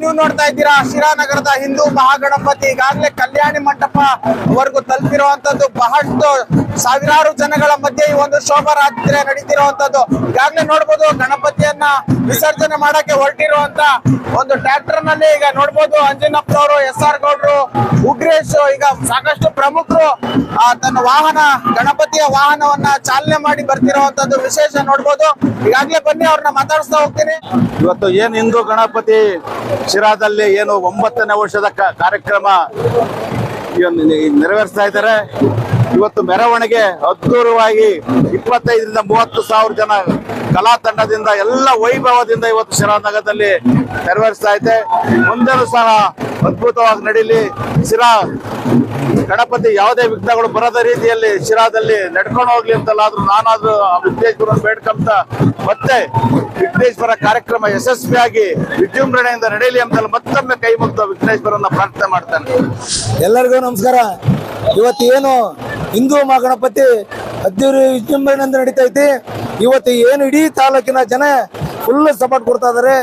ನೀವು ನೋಡ್ತಾ ಇದ್ದೀರಾ ಶಿರಾನಗರದ ಹಿಂದೂ ಮಹಾಗಣಪತಿ ಈಗಾಗಲೇ ಕಲ್ಯಾಣಿ ಮಂಟಪ ವರ್ಗು ತಲುಪಿರುವಂತದ್ದು ಬಹಳಷ್ಟು ಸಾವಿರಾರು ಜನಗಳ ಮಧ್ಯೆ ಈ ಒಂದು ಶೋಭಾರಾತ್ರೆ ನಡೀತಿರುವಂತದ್ದು. ಈಗಾಗಲೇ ನೋಡ್ಬೋದು ಗಣಪತಿಯನ್ನ ವಿಸರ್ಜನೆ ಮಾಡಕ್ಕೆ ಹೊರಟಿರುವಂತ ಒಂದು ಟ್ರ್ಯಾಕ್ಟರ್ನಲ್ಲಿ ಈಗ ನೋಡ್ಬೋದು ಅಂಜನಪ್ಪನವರು ಎಸ್ ಆರ್ ಗೌಡ್ರು, ಉಗ್ರೇಶ್ ಈಗ ಸಾಕಷ್ಟು ಪ್ರಮುಖರು ತನ್ನ ವಾಹನ, ಗಣಪತಿಯ ವಾಹನವನ್ನ ಚಾಲನೆ ಮಾಡಿ ಬರ್ತಿರುವಂತದ್ದು ವಿಶೇಷ ನೋಡ್ಬೋದು. ಈಗಾಗಲೇ ಬನ್ನಿ ಅವ್ರನ್ನ ಮಾತಾಡಿಸ್ತಾ ಹೋಗ್ತೀನಿ. ಇವತ್ತು ಏನ್ ಹಿಂದೂ ಗಣಪತಿ ಶಿರಾದಲ್ಲಿ ಏನು ಒಂಬತ್ತನೇ ವರ್ಷದ ಕಾರ್ಯಕ್ರಮ ನೆರವೇರಿಸ್ತಾ ಇದ್ದಾರೆ. ಇವತ್ತು ಮೆರವಣಿಗೆ ಅದ್ದೂರವಾಗಿ ಇಪ್ಪತ್ತೈದರಿಂದ ಮೂವತ್ತು ಸಾವಿರ ಜನ ಕಲಾ ತಂಡದಿಂದ ಎಲ್ಲ ವೈಭವದಿಂದ ಇವತ್ತು ಶಿರಾನಗರದಲ್ಲಿ ನೆರವೇರಿಸ್ತಾ ಇದೆ. ಮುಂದೆನೂ ಸಹ ಅದ್ಭುತವಾಗಿ ನಡೀಲಿ. ಶಿರಾ, ಗಣಪತಿ ಯಾವುದೇ ವಿಘ್ನಗಳು ಬರದ ರೀತಿಯಲ್ಲಿ ಶಿರಾದಲ್ಲಿ ನಡ್ಕೊಂಡು ಹೋಗ್ಲಿ ಅಂತಲ್ಲಾದ್ರೂ ನಾನಾದ್ರೂ ಆ ವಿಘ್ನೇಶ್ವರನ ಬೇಡ್ಕೊಂತ ಮತ್ತೆ ವಿಘ್ನೇಶ್ವರ ಕಾರ್ಯಕ್ರಮ ಯಶಸ್ವಿಯಾಗಿ ವಿಜೃಂಭಣೆಯಿಂದ ನಡೆಯಲಿ ಅಂತಲ್ಲ ಮತ್ತೊಮ್ಮೆ ಕೈ ಮುಗ್ದು ವಿಘ್ನೇಶ್ವರನ ಪ್ರಾರ್ಥನೆ ಮಾಡ್ತಾನೆ. ಎಲ್ಲರಿಗೂ ನಮಸ್ಕಾರ. ಇವತ್ತು ಏನು ಹಿಂದೂ ಮಹಾಗಣಪತಿ ಅದ್ದೂರಿ ವಿಜೃಂಭಣೆಯಿಂದ ನಡೀತಾ ಐತಿ ಇವತ್ತು ಏನು ಇಡೀ ತಾಲೂಕಿನ ಜನ ಫುಲ್ ಸಪೋರ್ಟ್ ಕೊಡ್ತಾ ಇದಾರೆ.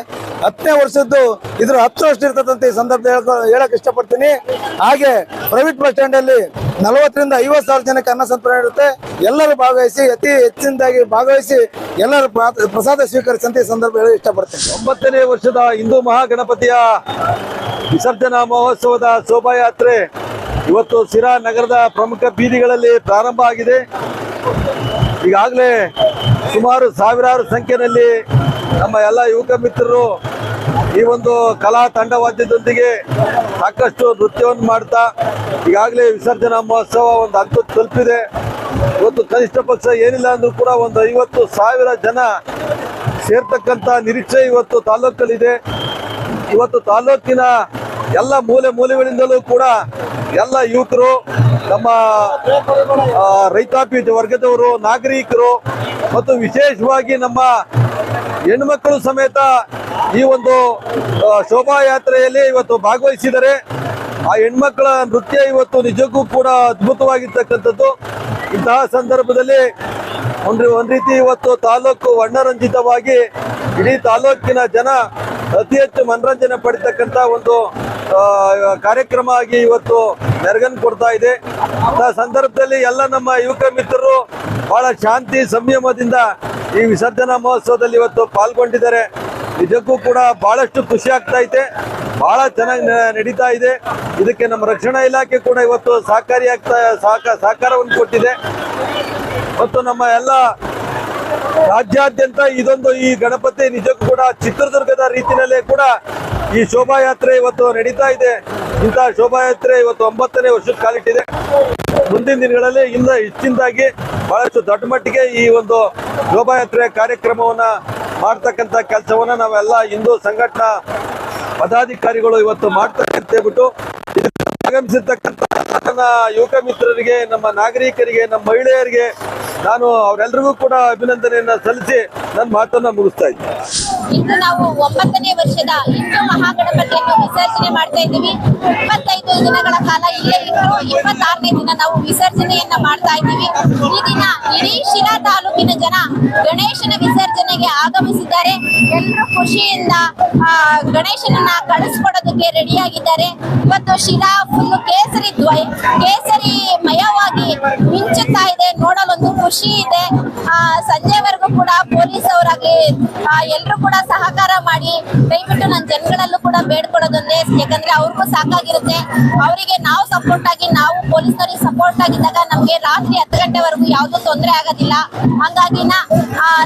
ಹತ್ತನೇ ವರ್ಷದ್ದು ಇದ್ರ ಹತ್ತು ವರ್ಷ ಇರ್ತದಂತೆ ಈ ಸಂದರ್ಭ ಹೇಳಕ್ ಇಷ್ಟಪಡ್ತೀನಿ. ಹಾಗೆ ಪ್ರೈವೇಟ್ ಬಸ್ ಸ್ಟ್ಯಾಂಡ್ ಅಲ್ಲಿ ನಲವತ್ತರಿಂದ ಐವತ್ತು ಸಾವಿರ ಜನಕ್ಕೆ ಅನ್ನ ಸಂತರ್ಪಣೆ ಇರುತ್ತೆ. ಎಲ್ಲರೂ ಭಾಗವಹಿಸಿ, ಅತಿ ಹೆಚ್ಚಿನದಾಗಿ ಭಾಗವಹಿಸಿ ಎಲ್ಲರೂ ಪ್ರಾ- ಪ್ರಸಾದ ಸ್ವೀಕರಿಸಂತ ಈ ಸಂದರ್ಭ ಹೇಳಕ್ ಇಷ್ಟಪಡ್ತೀನಿ. ಒಂಬತ್ತನೇ ವರ್ಷದ ಹಿಂದೂ ಮಹಾಗಣಪತಿಯ ವಿಸರ್ಜನಾ ಮಹೋತ್ಸವದ ಶೋಭಾಯಾತ್ರೆ ಇವತ್ತು ಸಿರಾ ನಗರದ ಪ್ರಮುಖ ಬೀದಿಗಳಲ್ಲಿ ಪ್ರಾರಂಭ ಆಗಿದೆ. ಈಗಾಗಲೇ ಸುಮಾರು ಸಾವಿರಾರು ಸಂಖ್ಯೆಯಲ್ಲಿ ನಮ್ಮ ಎಲ್ಲ ಯುವಕ ಮಿತ್ರರು ಈ ಒಂದು ಕಲಾ ತಂಡವಾದ್ಯದೊಂದಿಗೆ ಸಾಕಷ್ಟು ನೃತ್ಯವನ್ನು ಮಾಡ್ತಾ ಈಗಾಗಲೇ ವಿಸರ್ಜನಾ ಮಹೋತ್ಸವ ಒಂದು ಹಂತ ತಲುಪಿದೆ. ಇವತ್ತು ಕನಿಷ್ಠ ಪಕ್ಷ ಏನಿಲ್ಲ ಅಂದ್ರೂ ಕೂಡ ಒಂದು ಐವತ್ತು ಸಾವಿರ ಜನ ಸೇರ್ತಕ್ಕಂಥ ನಿರೀಕ್ಷೆ ಇವತ್ತು ತಾಲೂಕಲ್ಲಿದೆ ಇವತ್ತು ತಾಲೂಕಿನ ಎಲ್ಲ ಮೂಲೆ ಮೂಲೆಗಳಿಂದಲೂ ಕೂಡ ಎಲ್ಲ ಯುವಕರು, ನಮ್ಮ ರೈತಾಪಿ ವರ್ಗದವರು, ನಾಗರಿಕರು ಮತ್ತು ವಿಶೇಷವಾಗಿ ನಮ್ಮ ಹೆಣ್ಮಕ್ಕಳು ಸಮೇತ ಈ ಒಂದು ಶೋಭಾಯಾತ್ರೆಯಲ್ಲಿ ಇವತ್ತು ಭಾಗವಹಿಸಿದರೆ ಆ ಹೆಣ್ಮಕ್ಕಳ ನೃತ್ಯ ಇವತ್ತು ನಿಜಕ್ಕೂ ಕೂಡ ಅದ್ಭುತವಾಗಿರ್ತಕ್ಕಂಥದ್ದು. ಇಂತಹ ಸಂದರ್ಭದಲ್ಲಿ ಒಂದು ಒಂದು ರೀತಿ ಇವತ್ತು ತಾಲೂಕು ವರ್ಣರಂಜಿತವಾಗಿ ಇಡೀ ತಾಲೂಕಿನ ಜನ ಅತಿ ಹೆಚ್ಚು ಮನರಂಜನೆ ಪಡಿತಕ್ಕಂತ ಒಂದು ಕಾರ್ಯಕ್ರಮ ಆಗಿ ಇವತ್ತು ಮೆರಗನ್ ಕೊಡ್ತಾ ಇದೆ. ಸಂದರ್ಭದಲ್ಲಿ ಎಲ್ಲ ನಮ್ಮ ಯುವಕ ಮಿತ್ರರು ಬಹಳ ಶಾಂತಿ ಸಂಯಮದಿಂದ ಈ ವಿಸರ್ಜನಾ ಮಹೋತ್ಸವದಲ್ಲಿ ಇವತ್ತು ಪಾಲ್ಗೊಂಡಿದ್ದಾರೆ. ನಿಜಕ್ಕೂ ಕೂಡ ಬಹಳಷ್ಟು ಖುಷಿ ಆಗ್ತಾ ಇದೆ. ಬಹಳ ಚೆನ್ನಾಗಿ ನಡೀತಾ ಇದೆ. ಇದಕ್ಕೆ ನಮ್ಮ ರಕ್ಷಣಾ ಇಲಾಖೆ ಕೂಡ ಇವತ್ತು ಸಹಕಾರಿಯಾಗ್ತಾ ಸಹಕ, ಸಹಕಾರವನ್ನು ಕೊಟ್ಟಿದೆ. ಮತ್ತು ನಮ್ಮ ಎಲ್ಲ ರಾಜ್ಯಾದ್ಯಂತ ಇದೊಂದು ಈ ಗಣಪತಿ ನಿಜಕ್ಕೂ ಕೂಡ ಚಿತ್ರದುರ್ಗದ ರೀತಿಯಲ್ಲೇ ಕೂಡ ಈ ಶೋಭಾಯಾತ್ರೆ ಇವತ್ತು ನಡೀತಾ ಇದೆ. ಇಂತಹ ಶೋಭಾಯಾತ್ರೆ ಇವತ್ತು ಒಂಬತ್ತನೇ ವರ್ಷಕ್ಕೆ ಕಾಲಿಟ್ಟಿದೆ ಮುಂದಿನ ದಿನಗಳಲ್ಲಿ ಇನ್ನ ಹೆಚ್ಚಿನದಾಗಿ ಬಹಳಷ್ಟು ದೊಡ್ಡ ಮಟ್ಟಿಗೆ ಈ ಒಂದು ಶೋಭಾಯಾತ್ರೆ ಕಾರ್ಯಕ್ರಮವನ್ನ ಮಾಡ್ತಕ್ಕಂಥ ಕೆಲಸವನ್ನ ನಾವೆಲ್ಲ ಹಿಂದೂ ಸಂಘಟನಾ ಪದಾಧಿಕಾರಿಗಳು ಇವತ್ತು ಮಾಡ್ತಕ್ಕಂಥ ಅಂತ ಹೇಳ್ಬಿಟ್ಟು ಆಗಮಿಸಿರ್ತಕ್ಕಂಥ ನನ್ನ ಯುವಕ ಮಿತ್ರರಿಗೆ, ನಮ್ಮ ನಾಗರಿಕರಿಗೆ, ನಮ್ಮ ಮಹಿಳೆಯರಿಗೆ ನಾನು ಅವರೆಲ್ಲರಿಗೂ ಕೂಡ ಅಭಿನಂದನೆಯನ್ನ ಸಲ್ಲಿಸಿ ನನ್ನ ಮಾತನ್ನ ಮುಗಿಸ್ತಾ ಇದ್ದೀನಿ. ಇನ್ನು ನಾವು ಒಂಬತ್ತನೇ ವರ್ಷದ ಹಿಂದೂ ಮಹಾಗಣಪತಿಯನ್ನು ವಿಸರ್ಜನೆ ಮಾಡ್ತಾ ಇದ್ದೀವಿ. ಇಪ್ಪತ್ತೈದು ದಿನಗಳ ಕಾಲ ಇಲ್ಲೇ ಇದ್ದು ಇಪ್ಪತ್ತಾರನೇ ದಿನ ನಾವು ವಿಸರ್ಜನೆಯನ್ನ ಮಾಡ್ತಾ ಇದ್ದೀವಿ. ಈ ದಿನ ಇಡೀ ಶಿರಾ ಜನ ಗಣೇಶನ ವಿಸರ್ಜನೆಗೆ ಆಗಮಿಸಿದ್ದಾರೆ. ಎಲ್ಲರೂ ಖುಷಿಯಿಂದ ಗಣೇಶನನ್ನ ಕಳಿಸ್ಕೊಡೋದಕ್ಕೆ ರೆಡಿಯಾಗಿದ್ದಾರೆ. ಇವತ್ತು ಶಿರಾ ಫುಲ್ ಕೇಸರಿ ದ್ವೈ, ಕೇಸರಿ ಮಯವಾಗಿ ಮಿಂಚುತ್ತಾ ಇದೆ. ನೋಡಲೊಂದು ಖುಷಿ ಇದೆ ಸಂಜೆವರೆಗೂ ಕೂಡ ಪೊಲೀಸ್ ಅವರಾಗ್ಲಿ ಎಲ್ಲರೂ ಕೂಡ ಸಹಕಾರ ಮಾಡಿ, ದಯವಿಟ್ಟು ನನ್ನ ಜನಗಳಲ್ಲೂ ಕೂಡ ಬೇಡ್ಕೊಡೋದೊಂದೇ ಯಾಕಂದ್ರೆ ಅವ್ರಿಗೂ ಸಾಕಾಗಿರುತ್ತೆ. ಅವರಿಗೆ ನಾವು ಸಪೋರ್ಟ್ ಆಗಿ, ನಾವು ಪೊಲೀಸ್ನವರಿಗೆ ಸಪೋರ್ಟ್ ಆಗಿದ್ದಾಗ ನಮ್ಗೆ ರಾತ್ರಿ ಹತ್ತು ಗಂಟೆವರೆಗೂ ಯಾವ್ದು ತೊಂದರೆ ಆಗೋದಿಲ್ಲ. ಹಂಗಾಗಿ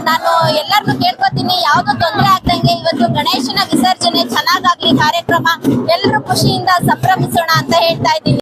ನಾನು ಎಲ್ಲರನ್ನು ಕೇಳ್ಕೊತೀನಿ, ಯಾವ್ದು ತೊಂದರೆ ಆಗ್ದಂಗೆ ಇವತ್ತು ಗಣೇಶನ ವಿಸರ್ಜನೆ ಚೆನ್ನಾಗಾಗ್ಲಿ ಕಾರ್ಯಕ್ರಮ. ಎಲ್ಲರೂ ಖುಷಿಯಿಂದ ಸಂಭ್ರಮಿಸೋಣ ಅಂತ ಹೇಳ್ತಾ ಇದ್ದೀನಿ.